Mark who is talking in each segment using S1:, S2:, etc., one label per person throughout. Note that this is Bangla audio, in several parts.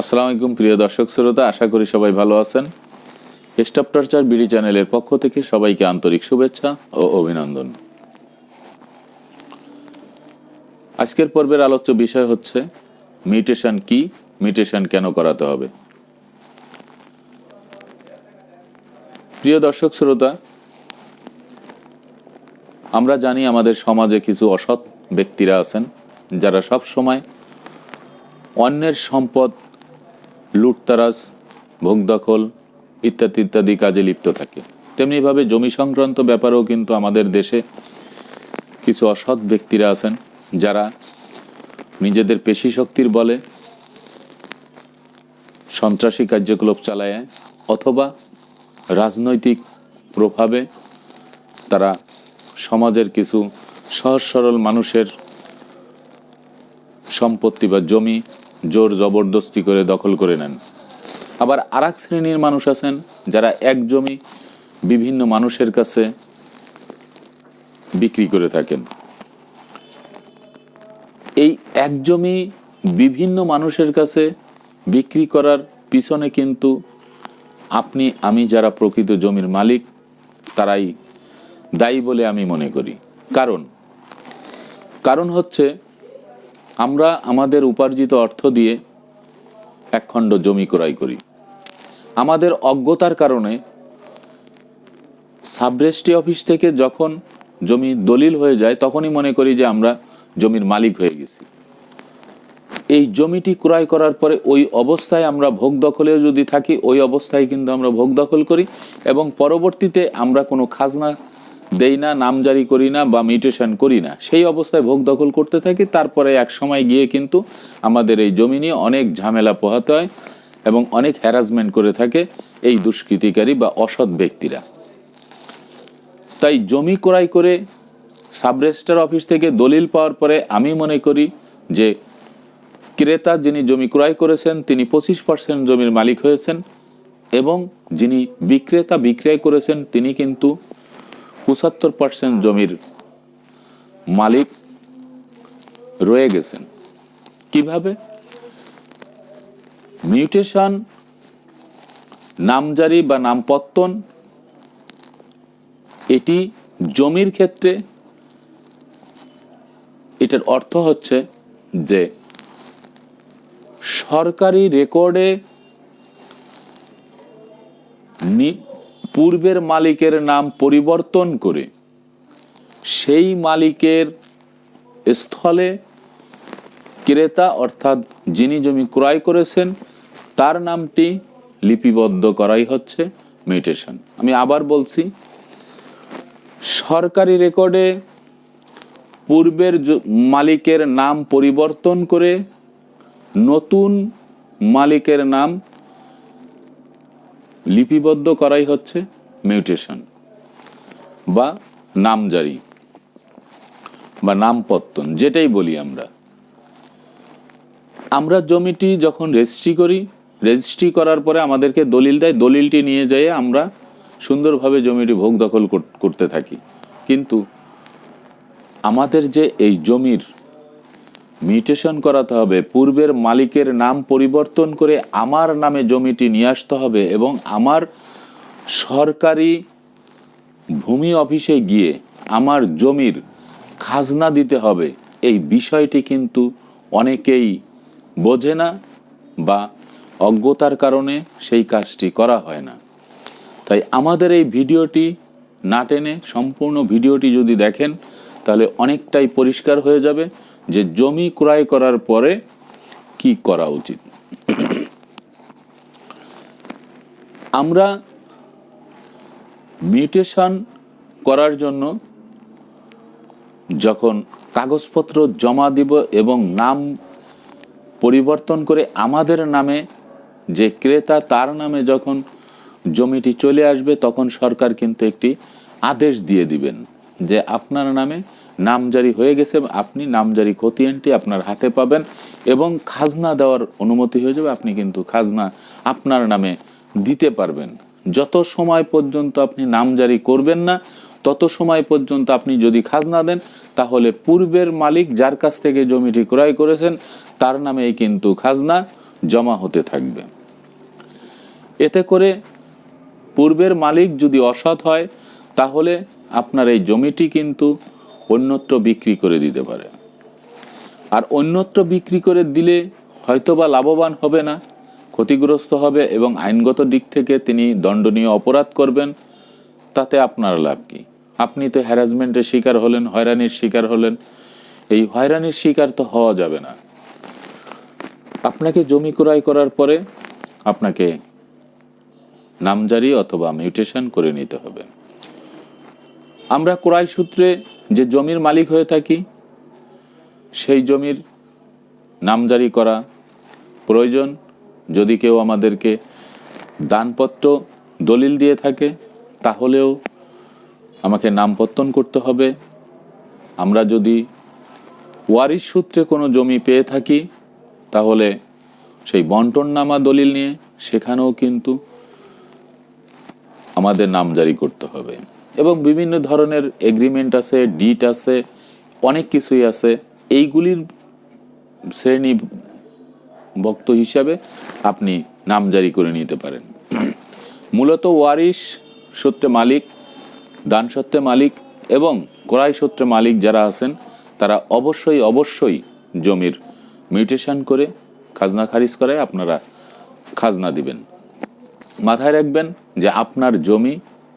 S1: আসসালামু আলাইকুম, প্রিয় দর্শক শ্রোতা, আশা করি সবাই ভালো আছেন। স্টাফ টর্চার বিডি চ্যানেলের পক্ষ থেকে সবাইকে আন্তরিক শুভেচ্ছা ও অভিনন্দন। আজকের পর্বের আলোচ্য বিষয় হচ্ছে, মিউটেশন কি, মিউটেশন কেন করাতে হবে? প্রিয় দর্শক শ্রোতা, আমরা জানি আমাদের সমাজে কিছু অসৎ ব্যক্তিরা আছেন, যারা সব সময় অন্যের সম্পদ লুটতারাজ ভোগ দখল ইত্যাদি ইত্যাদি কাজে লিপ্ত থাকে। তেমনিভাবে জমি সংক্রান্ত ব্যাপারেও কিন্তু আমাদের দেশে কিছু অসৎ ব্যক্তিরা আছেন, যারা নিজেদের পেশি শক্তির বলে সন্ত্রাসী কার্যকলাপ চালায় অথবা রাজনৈতিক প্রভাবে তারা সমাজের কিছু সহজ সরল মানুষের সম্পত্তি বা জমি জোর জবরদস্তি করে দখল করে নেন। আবার আর শ্রেণির মানুষ আছেন যারা এক জমি বিভিন্ন মানুষের কাছে বিক্রি করে থাকেন। এই এক জমি বিভিন্ন মানুষের কাছে বিক্রি করার পিছনে কিন্তু আপনি, আমি যারা প্রকৃত জমির মালিক, তারাই দায়ী বলে আমি মনে করি। কারণ কারণ হচ্ছে আমরা আমাদের উপার্জিত অর্থ দিয়ে একখণ্ড জমি ক্রয় করি। আমাদের অজ্ঞতার কারণে সাবরেস্ট্রি অফিস থেকে যখন জমি দলিল হয়ে যায়, তখনই মনে করি যে আমরা জমির মালিক হয়ে গেছি। এই জমিটি ক্রয় করার পরে ওই অবস্থায় আমরা ভোগ দখলেও যদি থাকি, ওই অবস্থায় কিন্তু আমরা ভোগ দখল করি এবং পরবর্তীতে আমরা কোনো খাজনা দেই না নামজারি করি না বা মিউটেশন করি না। সেই অবস্থায় ভোগ দখল করতে থাকি। তারপরে এক সময় গিয়ে কিন্তু আমাদের এই জমি নিয়ে অনেক ঝামেলা পোহাতে হয় এবং অনেক হ্যারাসমেন্ট করে থাকে এই দুষ্কৃতিকারী বা অসৎ ব্যক্তিরা। তাই জমি ক্রয় করে সাবরেজিস্টার অফিস থেকে দলিল পাওয়ার পরে আমি মনে করি যে ক্রেতা যিনি জমি ক্রয় করেছেন, তিনি পঁচিশ পার্সেন্ট জমির মালিক হয়েছেন এবং যিনি বিক্রেতা বিক্রয় করেছেন, তিনি কিন্তু পঁচাত্তর পার্সেন্ট জমির মালিক রয়ে গেছেন। কীভাবে? মিউটেশন নামজারি বা নামপত্তন, এটি জমির ক্ষেত্রে এটার অর্থ হচ্ছে যে সরকারি রেকর্ডে পূর্বের মালিকের নাম পরিবর্তন করে সেই মালিকের স্থলে ক্রেতা অর্থাৎ যিনি জমি ক্রয় করেছেন, তার নামটি লিপিবদ্ধ করাই হচ্ছে মিউটেশন। আমি আবার বলছি, সরকারি রেকর্ডে পূর্বের মালিকের নাম পরিবর্তন করে নতুন মালিকের নাম লিপিবদ্ধ করাই হচ্ছে মিউটেশন বা নামজারি বা নামপত্তন, যেটাই বলি আমরা। আমরা জমিটি যখন রেজিস্ট্রি করি, রেজিস্ট্রি করার পরে আমাদেরকে দলিল দেয়, দলিলটি নিয়ে যেয়ে আমরা সুন্দরভাবে জমিটি ভোগ দখল করতে থাকি। কিন্তু আমাদের যে এই জমির মিউটেশন করাতে হবে, পূর্বের মালিকের নাম পরিবর্তন করে আমার নামে জমিটি নিয়ে আসতে হবে এবং আমার সরকারি ভূমি অফিসে গিয়ে আমার জমির খাজনা দিতে হবে। এই বিষয়টি কিন্তু অনেকেই বোঝে না বা অজ্ঞতার কারণে সেই কাজটি করা হয় না। তাই আমাদের এই ভিডিওটি না টেনে সম্পূর্ণ ভিডিওটি যদি দেখেন, তাহলে অনেকটাই পরিষ্কার হয়ে যাবে। যে জমি ক্রয় করার পরে কি করা উচিত? আমরা মিউটেশন করার জন্য যখন কাগজপত্র জমা দিব এবং নাম পরিবর্তন করে আমাদের নামে যে ক্রেতা তার নামে যখন জমিটি চলে আসবে, তখন সরকার কিন্তু একটি আদেশ দিয়ে দিবেন যে আপনার নামে নামজারি হয়ে গেছে, আপনি নামজারি খতিয়ানটি আপনার হাতে পাবেন এবং খাজনা দেওয়ার অনুমতি হয়ে যাবে, আপনি কিন্তু খাজনা আপনার নামে দিতে পারবেন। যত সময় পর্যন্ত আপনি নামজারি করবেন না, তত সময় পর্যন্ত আপনি যদি খাজনা দেন, তাহলে পূর্বের মালিক যার কাছ থেকে জমিটি ক্রয় করেছেন, তার নামেই কিন্তু খাজনা জমা হতে থাকবে। এতে করে পূর্বের মালিক যদি অসৎ হয়, তাহলে আপনার এই জমিটি কিন্তু অন্যত্র বিক্রি করে দিতে পারে। আর অন্যত্র বিক্রি করে দিলে হয়তোবা লাভবান হবে না, ক্ষতিগ্রস্ত হবে এবং আইনগত দিক থেকে তিনি দণ্ডনীয় অপরাধ করবেন, তাতে আপনার লাভ কি? আপনি তো হ্যারাসমেন্টের শিকার হলেন, হয়রানির শিকার হলেন, এই হয়রানির শিকার তো হওয়া যাবে না। আপনাকে জমি ক্রয় করার পরে আপনাকে নামজারি অথবা মিউটেশন করে নিতে হবে। আমরা ক্রয় সূত্রে যে জমির মালিক হয়ে থাকি, সেই জমির নামজারি করা প্রয়োজন। যদি কেউ আমাদেরকে দানপত্র দলিল দিয়ে থাকে, তাহলেও আমাকে নামপত্তন করতে হবে। আমরা যদি ওয়ারিশ সূত্রে কোনো জমি পেয়ে থাকি, তাহলে সেই বন্টননামা দলিল নিয়ে সেখানেও কিন্তু আমাদের নাম জারি করতে হবে। এবং বিভিন্ন ধরনের এগ্রিমেন্ট আছে ডিট আছে, অনেক কিছুই আছে। এইগুলির শ্রেণি ভক্ত হিসাবে আপনি নাম জারি করে নিতে পারেন। মূলত ওয়ারিশ সূত্রে মালিক, দান সত্ত্বে মালিক এবং ক্রয় সূত্রে মালিক যারা আছেন, তারা অবশ্যই অবশ্যই জমির মিউটেশন করে, খাজনা খারিজ করায় আপনারা খাজনা দিবেন। মাথায় রাখবেন যে আপনার জমি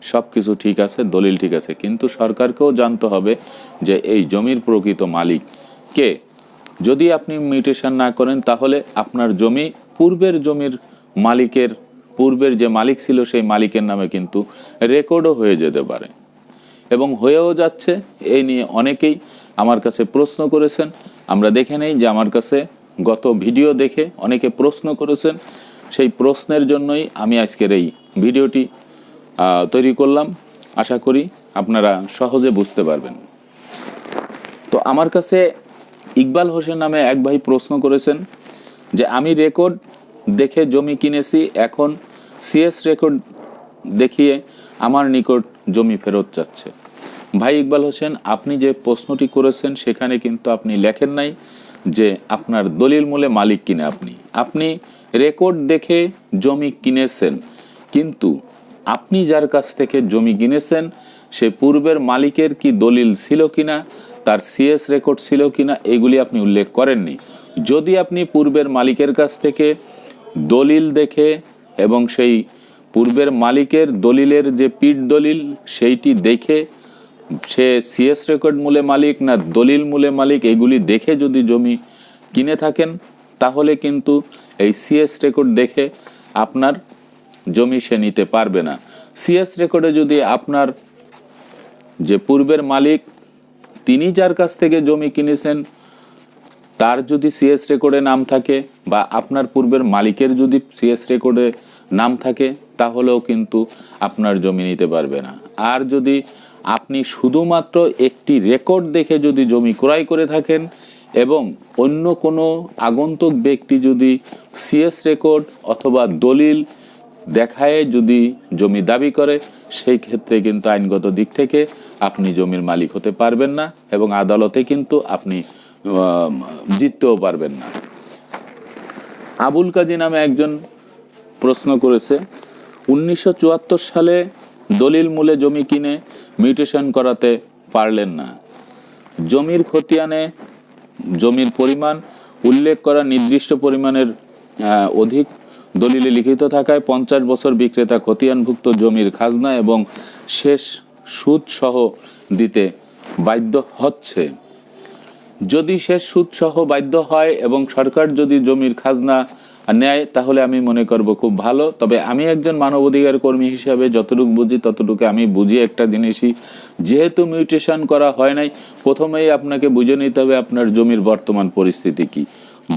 S1: সব কিছু ঠিক আছে, দলিল ঠিক আছে, কিন্তু সরকারকেও জানতে হবে যে এই জমির প্রকৃত মালিক কে। যদি আপনি মিউটেশন না করেন, তাহলে আপনার জমি পূর্বের জমির মালিকের, পূর্বের যে মালিক ছিল সেই মালিকের নামে কিন্তু রেকর্ডও হয়ে যেতে পারে। এবং হয়েও যাচ্ছে এই নিয়ে অনেকেই আমার কাছে প্রশ্ন করেছেন। আমরা দেখে নেই যে আমার কাছে গত ভিডিও দেখে অনেকে প্রশ্ন করেছেন। সেই প্রশ্নের জন্যই আমি আজকের এই ভিডিওটি তৈরি করলাম। আশা করি আপনারা সহজে বুঝতে পারবেন। তো আমার কাছে ইকবাল হোসেন নামে এক ভাই প্রশ্ন করেছেন যে, আমি রেকর্ড দেখে জমি কিনেছি, এখন সিএস রেকর্ড দেখিয়ে আমার নিকট জমি ফেরত যাচ্ছে। ভাই ইকবাল হোসেন, আপনি যে প্রশ্নটি করেছেন সেখানে কিন্তু আপনি লেখেন নাই যে, আপনার দলিল মূলে মালিক কিনে আপনি। আপনি রেকর্ড দেখে জমি কিনেছেন, কিন্তু আপনি যার কাছ থেকে জমি কিনেছেন, সে পূর্বের মালিকের কি দলিল ছিল কিনা, তার সিএস রেকর্ড ছিল কিনা, এগুলি আপনি উল্লেখ করেননি। যদি আপনি পূর্বের মালিকের কাছ থেকে দলিল দেখে এবং সেই পূর্বের মালিকের দলিলের যে পিঠ দলিল, সেইটি দেখে সে সিএস রেকর্ড মূলে মালিক না দলিল মূলে মালিক, এগুলি দেখে যদি জমি কিনে থাকেন, তাহলে কিন্তু এই সিএস রেকর্ড দেখে আপনার জমি সে নিতে পারবে না। সিএস রেকর্ডে যদি আপনার যে পূর্বের মালিক, তিনি যার কাছ থেকে জমি কিনেছেন, তার যদি সিএস রেকর্ডে নাম থাকে বা আপনার পূর্বের মালিকের যদি সিএস রেকর্ডে নাম থাকে, তাহলেও কিন্তু আপনার জমি নিতে পারবে না। আর যদি আপনি শুধুমাত্র একটি রেকর্ড দেখে যদি জমি ক্রয় করে থাকেন এবং অন্য কোনো আগন্তুক ব্যক্তি যদি সিএস রেকর্ড অথবা দলিল দেখায় যদি জমি দাবি করে, সেই ক্ষেত্রে কিন্তু আইনগত দিক থেকে আপনি জমির মালিক হতে পারবেন না এবং আদালতে কিন্তু আপনি জিততেও পারবেন না। আবুল কাজী নামে একজন প্রশ্ন করেছে, উনিশশো চুয়াত্তর সালে দলিল মূলে জমি কিনে মিউটেশন করাতে পারলেন না। জমির খতিয়ানে জমির পরিমাণ উল্লেখ করা নির্দিষ্ট পরিমাণের অধিক দলিলে লিখিত থাকায় পঞ্চাশ বছর বিক্রেতা খতিয়ানভুক্ত জমির খাজনা এবং শেষ সুদ সহ দিতে বাধ্য হচ্ছে। যদি শেষ সুদ সহ বাধ্য হয় এবং সরকার যদি জমির খাজনা নেয়, তাহলে আমি মনে করব খুব ভালো। তবে আমি একজন মানবাধিকার কর্মী হিসাবে যতটুকু বুঝি, ততটুকু আমি বুঝি একটা জিনিসই। যেহেতু মিউটেশন করা হয় নাই, প্রথমেই আপনাকে বুঝে নিতে হবে আপনার জমির বর্তমান পরিস্থিতি কি।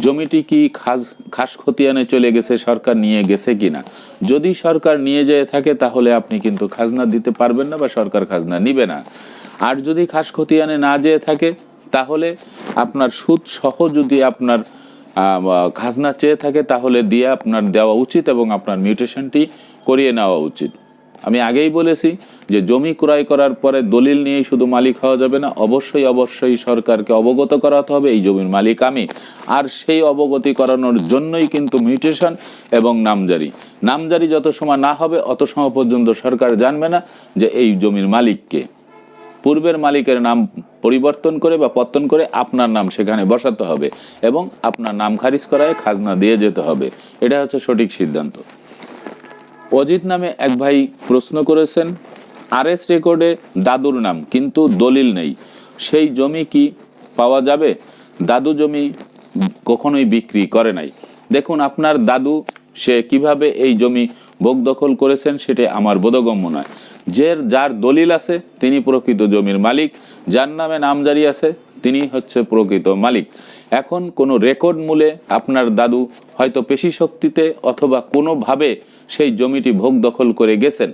S1: জমিটি কি খাস খাস খতিয়ানে চলে গেছে, সরকার নিয়ে গেছে কিনা? যদি সরকার নিয়ে যেয়ে থাকে, তাহলে আপনি কিন্তু খাজনা দিতে পারবেন না বা সরকার খাজনা নিবে না। আর যদি খাস খতিয়ানে না যেয়ে থাকে, তাহলে আপনার সুদ সহ যদি আপনার খাজনা চেয়ে থাকে, তাহলে দিয়ে আপনার দেওয়া উচিত এবং আপনার মিউটেশনটি করিয়ে নেওয়া উচিত। আমি আগেই বলেছি যে জমি ক্রয় করার পরে দলিল নিয়েই শুধু মালিক হওয়া যাবে না, অবশ্যই অবশ্যই সরকারকে অবগত করাতে হবে, এই জমির মালিক আমি। আর সেই অবগতি করানোর জন্যই কিন্তু মিউটেশন এবং নামজারি। নামজারি যত সময় না হবে, অত সময় পর্যন্ত সরকার জানবে না যে এই জমির মালিককে পূর্বের মালিকের নাম পরিবর্তন করে বা পত্তন করে আপনার নাম সেখানে বসাতে হবে এবং আপনার নাম খারিজ করায় খাজনা দিয়ে যেতে হবে। এটা হচ্ছে সঠিক সিদ্ধান্ত। অজিত নামে এক ভাই প্রশ্ন করেছেন আরএস রেকর্ডে দাদুর নাম, কিন্তু দলিল নেই। সেই জমি কি পাওয়া যাবে? দাদু জমি কখনোই বিক্রি করে নাই। দেখুন, আপনার দাদু, সে কীভাবে এই জমি ভোগ দখল করেছেন সেটা আমার বোধগম্য নয়। যে যার দলিল আছে, তিনি প্রকৃত জমির মালিক। যার নামে নামজারি আছে, তিনি হচ্ছে প্রকৃত মালিক। এখন কোনো রেকর্ড মূলে আপনার দাদু হয়তো পেশি শক্তিতে অথবা কোনোভাবে সেই জমিটি ভোগ দখল করে গেছেন।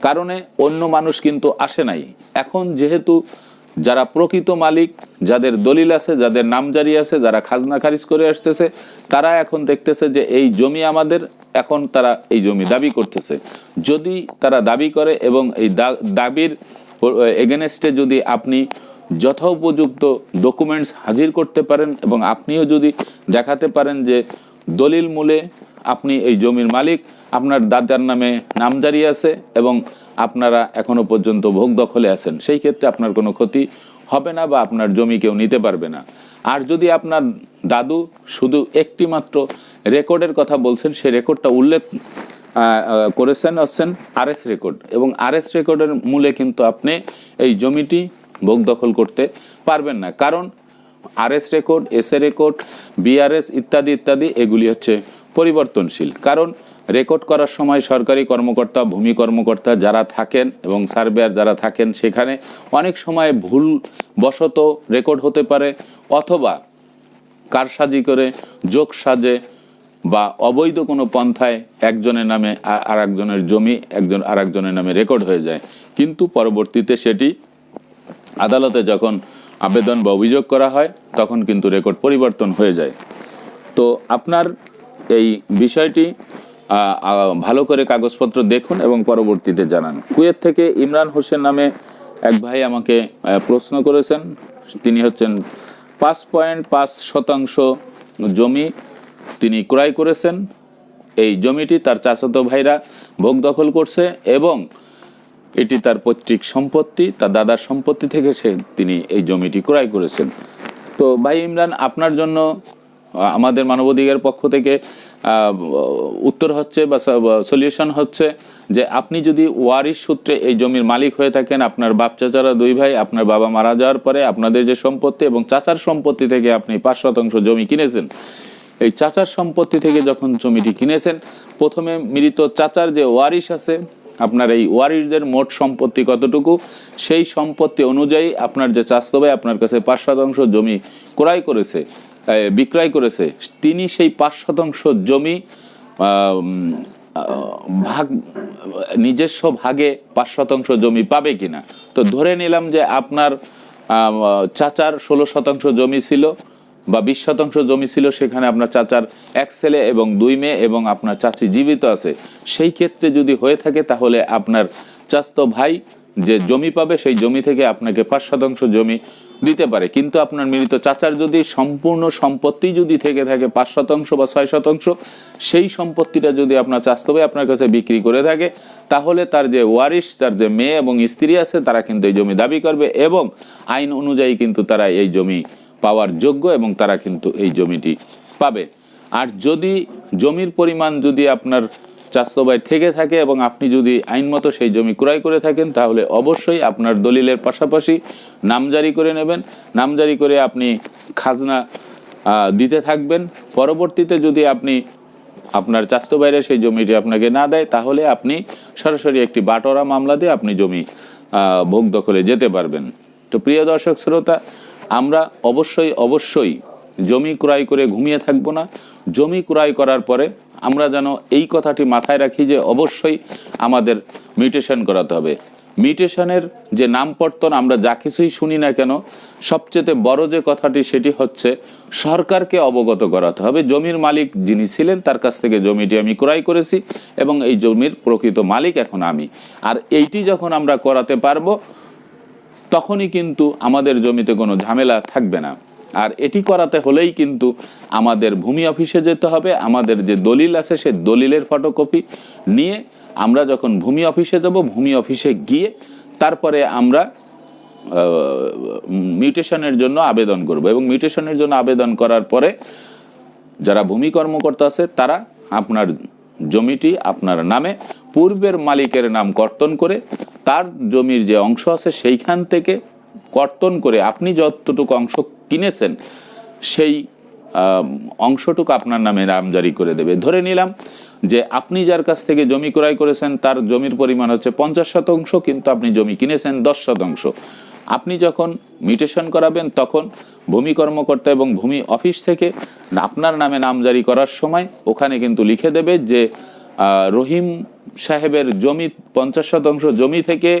S1: কারণে অন্য মানুষ কিন্তু আসে নাই। এখন যেহেতু যারা প্রকৃত মালিক, যাদের দলিল আছে, যাদের নামজারি আছে, যারা খাজনা খারিজ করে আসতেছে, তারা এখন দেখতেছে যে এই জমি আমাদের, এখন তারা এই জমি দাবি করতেছে। যদি তারা দাবি করে এবং এই দাবির এগেনস্টে যদি আপনি যথোপযুক্ত ডকুমেন্টস হাজির করতে পারেন এবং আপনিও যদি দেখাতে পারেন যে দলিল মূলে আপনি এই জমির মালিক, আপনার দাদার নামে নামজারি আছে এবং আপনারা এখনও পর্যন্ত ভোগ দখলে আছেন। সেই ক্ষেত্রে আপনার কোনো ক্ষতি হবে না বা আপনার জমি কেউ নিতে পারবে না। আর যদি আপনার দাদু শুধু একটি মাত্র রেকর্ডের কথা বলছেন, সেই রেকর্ডটা উল্লেখ করেছেন হচ্ছেন আরএস রেকর্ড। এবং আরএস রেকর্ডের মূলে কিন্তু আপনি এই জমিটি ভোগ দখল করতে পারবেন না। কারণ RS record, S A record BRS ইত্যাদি ইত্যাদি, এগুলি হচ্ছে পরিবর্তনশীল। কারণ রেকর্ড করার সময় সরকারি কর্মকর্তা, ভূমি কর্মকর্তা যারা থাকেন এবং সার্ভেয়ার যারা থাকেন সেখানে অনেক সময় ভুল বশত রেকর্ড হতে পারে অথবা কারসাজি করে, যোগ সাজে বা অবৈধ কোনো পন্থায় একজনের নামে আর একজনের জমি, একজন আর একজনের নামে রেকর্ড হয়ে যায়। কিন্তু পরবর্তীতে সেটি আদালতে যখন আবেদন বা অভিযোগ করা হয়, তখন কিন্তু রেকর্ড পরিবর্তন হয়ে যায়। তো আপনার এই বিষয়টি ভালো করে কাগজপত্র দেখুন এবং পরবর্তীতে জানান। কুয়েত থেকে ইমরান হোসেন নামে এক ভাই আমাকে প্রশ্ন করেছেন। তিনি হচ্ছেন পাঁচ পয়েন্ট পাঁচ শতাংশ জমি তিনি ক্রয় করেছেন। এই জমিটি তার চাচাতো ভাইরা ভোগ দখল করছে এবং এটি তার পৈতৃক সম্পত্তি, তার দাদার সম্পত্তি থেকে সে তিনি এই জমিটি ক্রয় করেছেন। তো ভাই ইমরান, আপনার জন্য আমাদের মানবাধিকার পক্ষ থেকে উত্তর হচ্ছে বা সলিউশন হচ্ছে যে আপনি যদি ওয়ারিশ সূত্রে এই জমির মালিক হয়ে থাকেন, আপনার বাপ চাচারা দুই ভাই, আপনার বাবা মারা যাওয়ার পরে আপনাদের যে সম্পত্তি এবং চাচার সম্পত্তি থেকে আপনি পাঁচ শতাংশ জমি কিনেছেন, এই চাচার সম্পত্তি থেকে যখন জমিটি কিনেছেন, প্রথমে মৃত চাচার যে ওয়ারিশ আছে, আপনার এই ওয়ারিশদের মোট সম্পত্তি কতটুকু, সেই সম্পত্তি অনুযায়ী আপনার যে চাস্তো ভাই আপনার কাছে পাঁচ শতাংশ জমি ক্রয় করেছে বিক্রয় করেছে। তিনি সেই পাঁচ শতাংশ জমি ভাগ, নিজস্ব ভাগে পাঁচ শতাংশ জমি পাবে কিনা। তো ধরে নিলাম যে আপনার চাচার ষোলো শতাংশ জমি ছিল বা বিশ শতাংশ জমি ছিল, সেখানে আপনার চাচার এক ছেলে এবং দুই মেয়ে এবং আপনার চাচি জীবিত আছে। সেই ক্ষেত্রে যদি হয়ে থাকে, তাহলে আপনার চাস্তো ভাই যে জমি পাবে, সেই জমি থেকে আপনাকে পাঁচ শতাংশ জমি দিতে পারে। কিন্তু আপনার মৃত চাচার যদি সম্পূর্ণ সম্পত্তি যদি থেকে থাকে পাঁচ শতাংশ বা ছয় শতাংশ, সেই সম্পত্তিটা যদি আপনার চাস্তো ভাই আপনার কাছে বিক্রি করে থাকে, তাহলে তার যে ওয়ারিশ, তার যে মেয়ে এবং স্ত্রী আছে, তারা কিন্তু এই জমি দাবি করবে এবং আইন অনুযায়ী কিন্তু তারা এই জমি পাওয়ার যোগ্য এবং তারা কিন্তু এই জমিটি পাবে। আর যদি জমির পরিমাণ যদি আপনার চাস্তবায় থেকে থাকে এবং আপনি যদি আইনমতো সেই জমি ক্রয় করে থাকেন, তাহলে অবশ্যই আপনার দলিলের পাশাপাশি নামজারি করে নেবেন। নামজারি করে আপনি খাজনা দিতে থাকবেন। পরবর্তীতে যদি আপনি আপনার চাস্তো বাইরে সেই জমিটি আপনাকে না দেয়, তাহলে আপনি সরাসরি একটি বাটোরা মামলা দিয়ে আপনি জমি ভোগ দখলে যেতে পারবেন। তো প্রিয় দর্শক, শ্রোতা, আমরা অবশ্যই অবশ্যই জমি ক্রয় করে ঘুমিয়ে থাকব না। জমি ক্রয় করার পরে আমরা যেন এই কথাটি মাথায় রাখি যে অবশ্যই আমাদের মিউটেশন করাতে হবে। মিউটেশনের যে নামপর্তন আমরা যা কিছুই শুনি না কেন, সবচেয়ে বড় যে কথাটি সেটি হচ্ছে সরকারকে অবগত করাতে হবে। জমির মালিক যিনি ছিলেন তার কাছ থেকে জমিটি আমি ক্রয় করেছি এবং এই জমির প্রকৃত মালিক এখন আমি। আর এইটি যখন আমরা করাতে পারব, তখনই কিন্তু আমাদের জমিতে কোনো ঝামেলা থাকবে না। আর এটি করাতে হলেই কিন্তু আমাদের ভূমি অফিসে যেতে হবে, আমাদের যে দলিল আছে সে দলিলের ফটোকপি নিয়ে আমরা যখন ভূমি অফিসে যাব, ভূমি অফিসে গিয়ে তারপরে আমরা মিউটেশনের জন্য আবেদন করব। এবং মিউটেশনের জন্য আবেদন করার পরে যারা ভূমি কর্মকর্তা আছে, তারা আপনার জমিটি আপনার নামে, পূর্বের মালিকের নাম কর্তন করে, তার জমির যে অংশ আছে সেইখান থেকে কর্তন করে আপনি যতটুকু অংশ কিনেছেন, সেই অংশটুকু আপনার নামে নামজারি করে দেবে। ধরে নিলাম যে আপনি যার কাছ থেকে জমি ক্রয় করেছেন, তার জমির পরিমাণ হচ্ছে পঞ্চাশ শতাংশ, কিন্তু আপনি জমি কিনেছেন দশ শতাংশ। আপনি যখন মিউটেশন করাবেন, তখন ভূমি কর্মকর্তা এবং ভূমি অফিস থেকে আপনার নামে নামজারি করার সময় ওখানে কিন্তু লিখে দেবে যে রহিম সাহেবের জমি, পঞ্চাশ শতাংশ জমি থেকে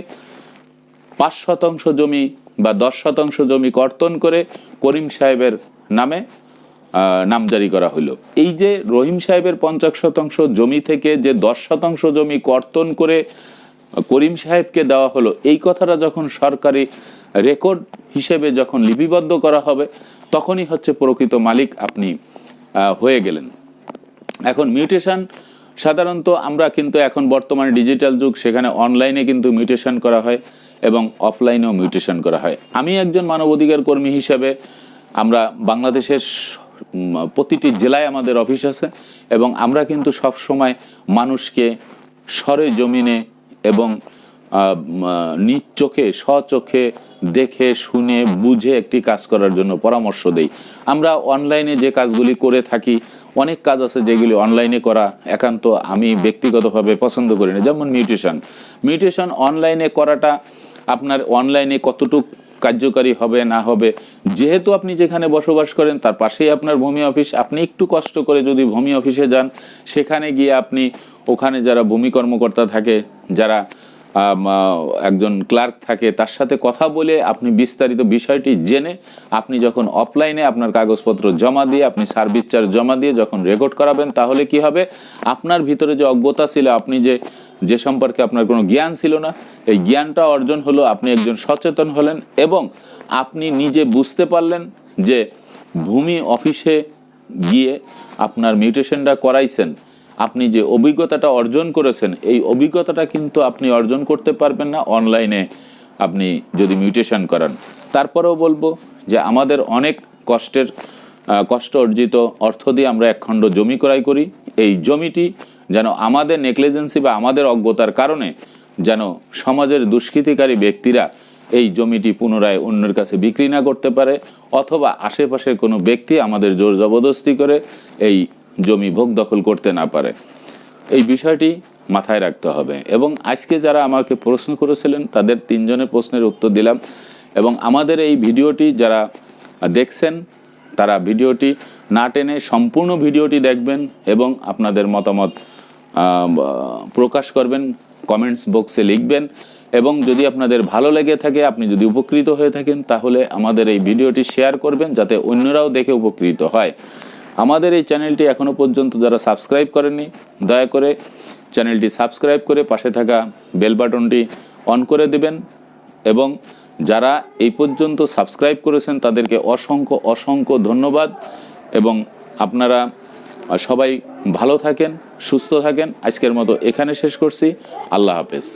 S1: পাঁচ শতাংশ জমি বা দশ শতাংশ জমি কর্তন করে করিম সাহেবের নামে নাম জারি করা হলো। এই যে রহিম সাহেবের পঞ্চাশ শতাংশ জমি থেকে যে দশ শতাংশ জমি কর্তন করে করিম সাহেবকে দেওয়া হলো, এই কথাটা যখন সরকারি রেকর্ড হিসেবে যখন লিপিবদ্ধ করা হবে, তখনই হচ্ছে প্রকৃত মালিক আপনি হয়ে গেলেন। এখন মিউটেশন, সাধারণত আমরা কিন্তু এখন বর্তমানে ডিজিটাল যুগ, সেখানে অনলাইনে কিন্তু মিউটেশন করা হয়। এবং অফলাইনেও মিউটেশন করা হয়। আমি একজন মানবাধিকার কর্মী হিসেবে আমরা বাংলাদেশের প্রতিটি জেলায় আমাদের অফিস আছে এবং আমরা কিন্তু সব সময় মানুষকে সরে জমিনে এবং নিজ চোখে, স্বচোখে দেখে, শুনে, বুঝে একটি কাজ করার জন্য পরামর্শ দেই। আমরা অনলাইনে যে কাজগুলি করে থাকি, অনেক কাজ আছে যেগুলি অনলাইনে করা একান্ত আমি ব্যক্তিগতভাবে পছন্দ করি না, যেমন মিউটেশন মিউটেশন অনলাইনে করাটা আপনার অনলাইনে কতটুক কার্যকারী হবে, না হবে, যেহেতু আপনি যেখানে বসবাস করেন, তার পাশেই আপনার ভূমি অফিস আপনি একটু কষ্ট করে যদি ভূমি অফিসে যান, সেখানে গিয়ে আপনি ওখানে যারা ভূমি কর্মকর্তা থাকে, যারা একজন ক্লার্ক থাকে, তার সাথে কথা বলে আপনি বিস্তারিত বিষয়টি জেনে, আপনি যখন অফলাইনে আপনার কাগজপত্র জমা দিয়ে, আপনি সার্ভিস চার্জ জমা দিয়ে যখন রেকর্ড করাবেন, তাহলে কি হবে? আপনার ভিতরে যে অজ্ঞতা ছিল, আপনি যে যে সম্পর্কে আপনার কোনো জ্ঞান ছিল না, এই জ্ঞানটা অর্জন হলো আপনি একজন সচেতন হলেন এবং আপনি নিজে বুঝতে পারলেন যে ভূমি অফিসে গিয়ে আপনার মিউটেশনটা করাইছেন, আপনি যে অভিজ্ঞতাটা অর্জন করেছেন, এই অভিজ্ঞতাটা কিন্তু আপনি অর্জন করতে পারবেন না অনলাইনে আপনি যদি মিউটেশন করান। তারপরেও বলব যে আমাদের অনেক কষ্টের কষ্ট অর্জিত অর্থ দিয়ে আমরা একখণ্ড জমি ক্রয় করি। এই জমিটি যেন আমাদের নেকলেজেন্সি বা আমাদের অজ্ঞতার কারণে যেন সমাজের দুষ্কৃতিকারী ব্যক্তিরা এই জমিটি পুনরায় অন্যের কাছে বিক্রি না করতে পারে, অথবা আশেপাশের কোনো ব্যক্তি আমাদের জোর জবরদস্তি করে এই জমি ভোগ দখল করতে না পারে। এই বিষয়টি মাথায় রাখতে হবে। এবং আজকে যারা আমাকে প্রশ্ন করেছিলেন, তাদের তিনজনের প্রশ্নের উত্তর দিলাম। এবং আমাদের এই ভিডিওটি যারা দেখছেন, তারা ভিডিওটি না টেনে সম্পূর্ণ ভিডিওটি দেখবেন এবং আপনাদের মতামত প্রকাশ করবেন কমেন্টস বক্সে লিখবেন, এবং যদি আপনাদের ভালো লেগে থাকে, আপনি যদি উপকৃত হয়ে থাকেন, তাহলে আমাদের এই ভিডিওটি শেয়ার করবেন, যাতে অন্যরাও দেখে উপকৃত হয়। আমাদের এই চ্যানেলটি এখনও পর্যন্ত যারা সাবস্ক্রাইব করেননি, দয়া করে চ্যানেলটি সাবস্ক্রাইব করে পাশে থাকা বেল বাটনটি অন করে দিবেন, এবং যারা এই পর্যন্ত সাবস্ক্রাইব করেছেন, তাদেরকে অসংখ্য অসংখ্য ধন্যবাদ, এবং আপনারা সবাই ভালো থাকেন সুস্থ থাকেন। আজকের মতো এখানে শেষ করছি। আল্লাহ হাফেজ।